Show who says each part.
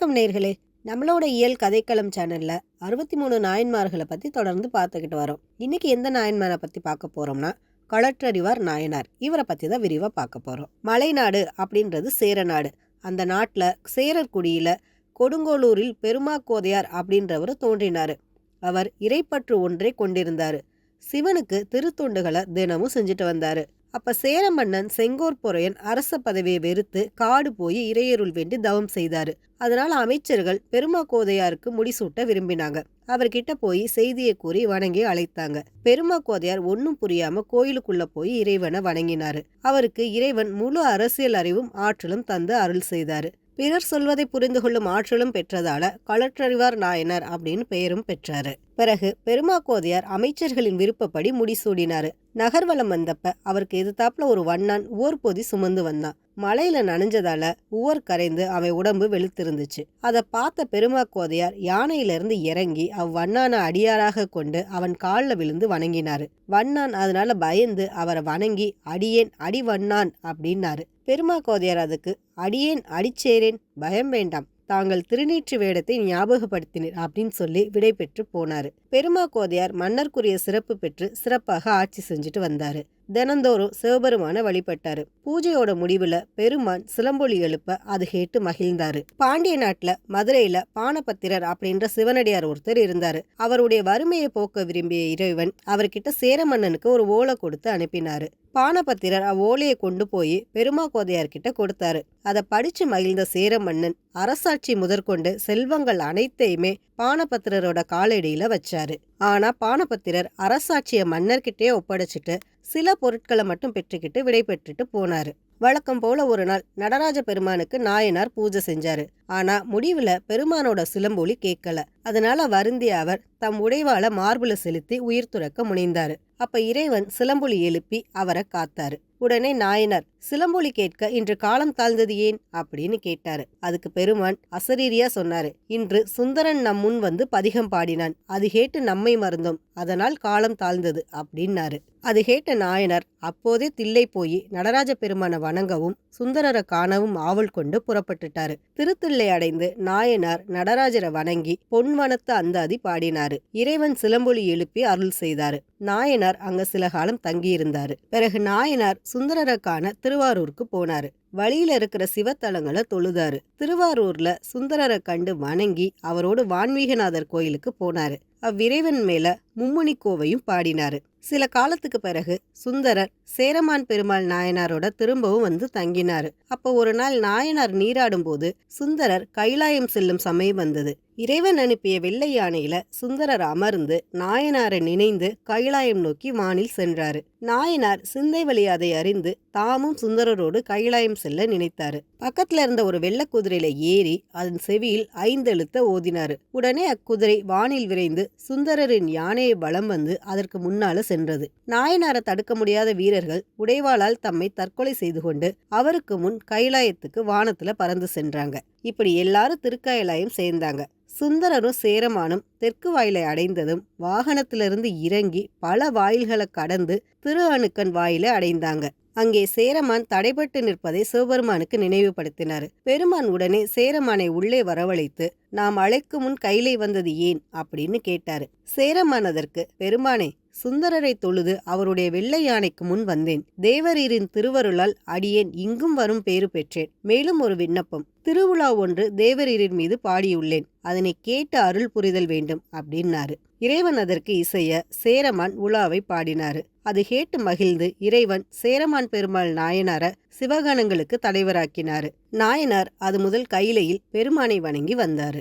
Speaker 1: வணக்கம் நேர்களே. நம்மளோட இயல் கதைக்களம் சேனலில் அறுபத்தி மூணு நாயன்மார்களை பற்றி தொடர்ந்து பார்த்துக்கிட்டு வரோம். இன்னைக்கு எந்த நாயன்மாரை பற்றி பார்க்க போறோம்னா களற்றறிவார் நாயனார். இவரை பற்றி தான் விரிவாக பார்க்க போகிறோம் மலைநாடு அப்படின்றது சேர நாடு. அந்த நாட்டில் சேரர் குடியில கொடுங்கோளூரில் பெருமாக்கோதையார் அப்படின்றவர் தோன்றினாரு. அவர் இறைப்பற்று ஒன்றை கொண்டிருந்தார். சிவனுக்கு திருத்தொண்டுகளை தினமும் செஞ்சுட்டு வந்தார். அப்ப சேர மன்னன் செங்கோர் பொறையன் அரச பதவியை வெறுத்து காடு போய் இறையருள் வேண்டி தவம் செய்தார். அதனால் அமைச்சர்கள் பெருமா கோதையாருக்கு முடிசூட்ட விரும்பினாங்க. அவர்கிட்ட போய் செய்தியை கூறி வணங்கி அழைத்தாங்க. பெருமா கோதையார் ஒன்னும் புரியாம கோயிலுக்குள்ள போய் இறைவனை வணங்கினாரு. அவருக்கு இறைவன் முழு அரசியல் அறிவும் ஆற்றலும் தந்து அருள் செய்தாரு. பிறர் சொல்வதை புரிந்து கொள்ளும் ஆற்றலும் பெற்றதால களற்றறிவார் நாயனார் அப்படின்னு பெயரும் பெற்றாரு. பிறகு பெருமாக்கோதையார் அமைச்சர்களின் விருப்பப்படி முடிசூடினாரு. நகர்வலம் வந்தப்ப அவருக்கு எதிர்த்தாப்புல ஒரு வண்ணான் உவர் பொதி சுமந்து வந்தான். மலையில நனைஞ்சதால உவர் கரைந்து அவன் உடம்பு வெளுத்திருந்துச்சு. அதை பார்த்த பெருமா கோதையார் யானையிலிருந்து இறங்கி அவ்வண்ணான அடியாராக கொண்டு அவன் காலில் விழுந்து வணங்கினாரு. வண்ணான் அதனால பயந்து அவரை வணங்கி அடியேன் அடி வண்ணான் அப்படின்னாரு. பெருமா கோதையார் அதுக்கு அடியேன் அடிச்சேரேன் பயம் வேண்டாம் தாங்கள் திருநீற்று வேடத்தை ஞாபகப்படுத்தினர் அப்படின்னு சொல்லி விடை பெற்று போனாரு. பெருமா கோதையார் மன்னர்க்குரிய சிறப்பு பெற்று சிறப்பாக ஆட்சி செஞ்சுட்டு வந்தாரு. தினந்தோறும் சிவபெருமான வழிபட்டாரு. பூஜையோட முடிவுல பெருமான் சிலம்பொலி எழுப்ப அது கேட்டு மகிழ்ந்தாரு. பாண்டிய நாட்டுல மதுரையில பானபத்திரர் அப்படின்ற சிவனடியார் ஒருத்தர் இருந்தாரு. அவருடைய வறுமையை போக்க விரும்பிய இறைவன் அவர்கிட்ட சேர மன்னனுக்கு ஒரு ஓலை கொடுத்து அனுப்பினாரு. பானபத்திரர் அவ்வோலையை கொண்டு போய் பெருமா கோதையார்கிட்ட கொடுத்தாரு. அதை படிச்சு மகிழ்ந்த சேர மன்னன் அரசாட்சி முதற்கொண்டு செல்வங்கள் அனைத்தையுமே பானபத்திரரோட காலடியில வச்சாரு. ஆனா பானபத்திரர் அரசாட்சிய மன்னர்கிட்டயே ஒப்படைச்சிட்டு சில பொருட்களை மட்டும் பெற்றுக்கிட்டு விடை பெற்றுட்டு போனாரு. வழக்கம் போல ஒரு நாள் நடராஜ பெருமானுக்கு நாயனார் பூஜை செஞ்சாரு. ஆனா முடிவுல பெருமானோட சிலம்பொலி கேட்கல. அதனால வருந்திய அவர் தம் உடைவாள மார்புல செலுத்தி உயிர் துறக்க முனைந்தாரு. அப்ப இறைவன் சிலம்பொலி எழுப்பி அவரை காத்தாரு. உடனே நாயனார் சிலம்பொலி கேட்க இன்று காலம் தாழ்ந்தது ஏன்? அப்படின்னு கேட்டாரு. அதுக்கு பெருமான் அசரீரியா சொன்னாரு இன்று சுந்தரன் நம் முன் வந்து பதிகம் பாடினான். அது கேட்டு நம்மை மறந்தோம். அதனால் காலம் தாழ்ந்தது அப்படின்னாரு. அது கேட்ட நாயனர் அப்போதே தில்லை போய் நடராஜ பெருமான வணங்கவும் சுந்தரரை காணவும் ஆவல் கொண்டு புறப்பட்டுட்டாரு. திருத்தில்லை அடைந்து நாயனார் நடராஜரை வணங்கி பொன்வனத்து அந்தாதி பாடினார். இறைவன் சிலம்பொலி எழுப்பி அருள் செய்தாரு. நாயனார் அங்க சில காலம் தங்கியிருந்தாரு. பிறகு நாயனார் சுந்தரருக்கான திருவாரூருக்கு போனாரு. வழியில இருக்கிற சிவத்தலங்களை தொழுதாரு. திருவாரூர்ல சுந்தரரை கண்டு வணங்கி அவரோடு வான்மீகநாதர் கோயிலுக்கு போனாரு. அவ்விறைவன் மேல மும்முனி கோவையும் பாடினாரு. சில காலத்துக்கு பிறகு சுந்தரர் சேரமான் பெருமாள் நாயனாரோட திரும்பவும் வந்து தங்கினாரு. அப்போ ஒரு நாள் நாயனார் நீராடும் போது சுந்தரர் கைலாயம் செல்லும் சமயம் வந்தது. இறைவன் அனுப்பிய வெள்ளை யானையில சுந்தரர் அமர்ந்து நாயனாரை நினைந்து கைலாயம் நோக்கி வானில் சென்றாரு. நாயனார் சிந்தை வழி அதை அறிந்து தாமும் சுந்தரரோடு கைலாயம் செல்ல நினைத்தாரு. பக்கத்துல இருந்த ஒரு வெள்ள குதிரையில ஏறி அதன் செவியில் ஐந்தெழுத்த ஓதினாரு. உடனே அக்குதிரை வானில் விரைந்து சுந்தரரின் யானையை வலம் வந்து அதற்கு முன்னால சென்றது. நாயனாரை தடுக்க முடியாத வீரர்கள் உடைவாளால் தம்மை தற்கொலை செய்து கொண்டு அவருக்கு முன் கைலாயத்துக்கு வானத்துல பறந்து சென்றாங்க. இப்படி எல்லாரும் திருக்கைலாயம் சேர்ந்தாங்க. சுந்தரரும் சேரமானும் தெற்கு வாயிலை அடைந்ததும் வாகனத்திலிருந்து இறங்கி பல வாயில்களை கடந்து திரு அணுக்கன் வாயிலை அடைந்தாங்க. அங்கே சேரமான் தடைபட்டு நிற்பதை சிவபெருமானுக்கு நினைவுபடுத்தினார். பெருமான் உடனே சேரமானை உள்ளே வரவழைத்து நாம் அழைக்கும் முன் கையிலே வந்தது ஏன்? அப்படின்னு கேட்டாரு. சேரமான் அதற்கு பெருமானே சுந்தரரை தொழுது அவருடைய வெள்ளை யானைக்கு முன் வந்தேன். தேவரீரின் திருவருளால் அடியேன் இங்கும் வரும் பேறு பெற்றேன். மேலும் ஒரு விண்ணப்பம் திருவிழா ஒன்று தேவரீரின் மீது பாடியுள்ளேன். அதனை கேட்டு அருள் புரிதல் வேண்டும் அப்படின்னாரு. இறைவன் அதற்கு இசைய சேரமான் உலாவை பாடினாரு. அது கேட்டு மகிழ்ந்து இறைவன் சேரமான் பெருமாள் நாயனார சிவகணங்களுக்கு தலைவராக்கினாரு. நாயனார் அது முதல் கையிலையில் பெருமானை வணங்கி வந்தாரு.